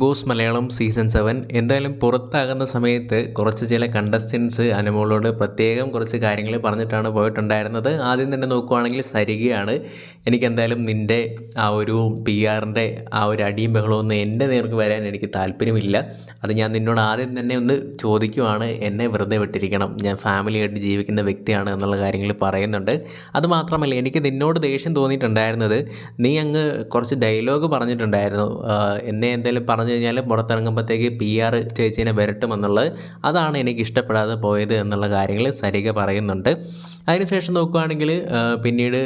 Boss Malayalam season seven എന്തായാലും പുറത്താകുന്ന സമയത്ത് കുറച്ച് ചില കണ്ടസ്റ്റൻസ് അനുമോളോട് പ്രത്യേകം കുറച്ച് കാര്യങ്ങൾ പറഞ്ഞിട്ടാണ് പോയിട്ടുണ്ടായിരുന്നത്. ആദ്യം തന്നെ നോക്കുവാണെങ്കിൽ സരികയാണ്. എനിക്കെന്തായാലും നിന്റെ ആ ഒരു പി ആറിന്റെ ആ ഒരു അടിയും ബഹളമൊന്നും എന്റെ നേർക്ക് വരാൻ എനിക്ക് താല്പര്യമില്ല. അത് ഞാൻ നിന്നോട് ആദ്യം തന്നെ ഒന്ന് ചോദിക്കുവാണ്. എന്നെ വെറുതെ വിട്ടിരിക്കണം. ഞാൻ ഫാമിലിയായിട്ട് ജീവിക്കുന്ന വ്യക്തിയാണ് എന്നുള്ള കാര്യങ്ങൾ പറയുന്നുണ്ട്. അതുമാത്രമല്ല എനിക്ക് നിന്നോട് ദേഷ്യം തോന്നിയിട്ടുണ്ടായിരുന്നത് നീ അങ്ങ് കുറച്ച് ഡയലോഗ് പറഞ്ഞിട്ടുണ്ടായിരുന്നു. എന്നെ എന്തായാലും പറഞ്ഞു കഴിഞ്ഞാൽ പുറത്തിറങ്ങുമ്പോഴത്തേക്ക് പി ആർ ചേച്ചീനെ വരട്ടുമെന്നുള്ളത് അതാണ് എനിക്ക് ഇഷ്ടപ്പെടാതെ പോയത് എന്നുള്ള കാര്യങ്ങൾ സരിക പറയുന്നുണ്ട്. അതിനുശേഷം നോക്കുകയാണെങ്കിൽ പിന്നീട്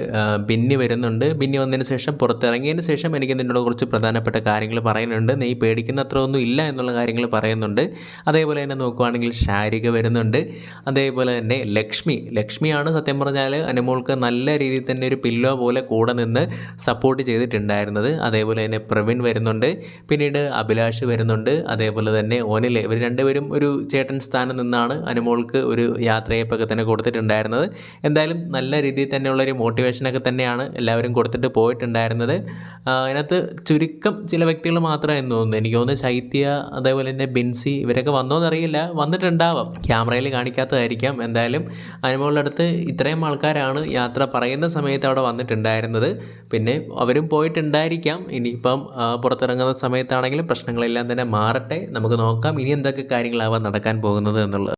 ബിന്നി വരുന്നുണ്ട്. ബിന്നി വന്നതിന് ശേഷം പുറത്തിറങ്ങിയതിന് ശേഷം എനിക്ക് നിന്നോട് കുറച്ച് പ്രധാനപ്പെട്ട കാര്യങ്ങൾ പറയുന്നുണ്ട്. നീ പേടിക്കുന്ന അത്ര ഒന്നും ഇല്ല എന്നുള്ള കാര്യങ്ങൾ പറയുന്നുണ്ട്. അതേപോലെ തന്നെ നോക്കുകയാണെങ്കിൽ ശാരിക വരുന്നുണ്ട്. അതേപോലെ തന്നെ ലക്ഷ്മി ലക്ഷ്മിയാണ് സത്യം പറഞ്ഞാൽ അനുമോൾക്ക് നല്ല രീതിയിൽ തന്നെ ഒരു പില്ലോ പോലെ കൂടെ നിന്ന് സപ്പോർട്ട് ചെയ്തിട്ടുണ്ടായിരുന്നത്. അതേപോലെ തന്നെ പ്രവീൺ വരുന്നുണ്ട്. പിന്നീട് അഭിലാഷ് വരുന്നുണ്ട്. അതേപോലെ തന്നെ ഓനിൽ ഇവർ രണ്ടുപേരും ഒരു ചേട്ടൻ സ്ഥാനം നിന്നാണ് അനുമോൾക്ക് ഒരു യാത്രയപ്പൊക്കെ തന്നെ കൊടുത്തിട്ടുണ്ടായിരുന്നത്. എന്തായാലും നല്ല രീതിയിൽ തന്നെയുള്ള ഒരു മോട്ടിവേഷനൊക്കെ തന്നെയാണ് എല്ലാവരും കൊടുത്തിട്ട് പോയിട്ടുണ്ടായിരുന്നത്. അതിനകത്ത് ചുരുക്കം ചില വ്യക്തികൾ മാത്രമായിരുന്നു തോന്നുന്നു. എനിക്ക് തോന്നുന്നു ശൈത്യ അതേപോലെ തന്നെ ബിൻസി ഇവരൊക്കെ വന്നോന്നറിയില്ല വന്നിട്ടുണ്ടാവാം. ക്യാമറയിൽ കാണിക്കാത്തതായിരിക്കാം. എന്തായാലും അനുമോളുടെ അടുത്ത് ഇത്രയും ആൾക്കാരാണ് യാത്ര പറയുന്ന സമയത്ത് അവിടെ വന്നിട്ടുണ്ടായിരുന്നത്. പിന്നെ അവരും പോയിട്ടുണ്ടായിരിക്കാം. ഇനിയിപ്പം പുറത്തിറങ്ങുന്ന സമയത്താണെങ്കിലും പ്രശ്നങ്ങളെല്ലാം തന്നെ മാറട്ടെ. നമുക്ക് നോക്കാം ഇനി എന്തൊക്കെ കാര്യങ്ങളാവാൻ നടക്കാൻ പോകുന്നത് എന്നുള്ളത്.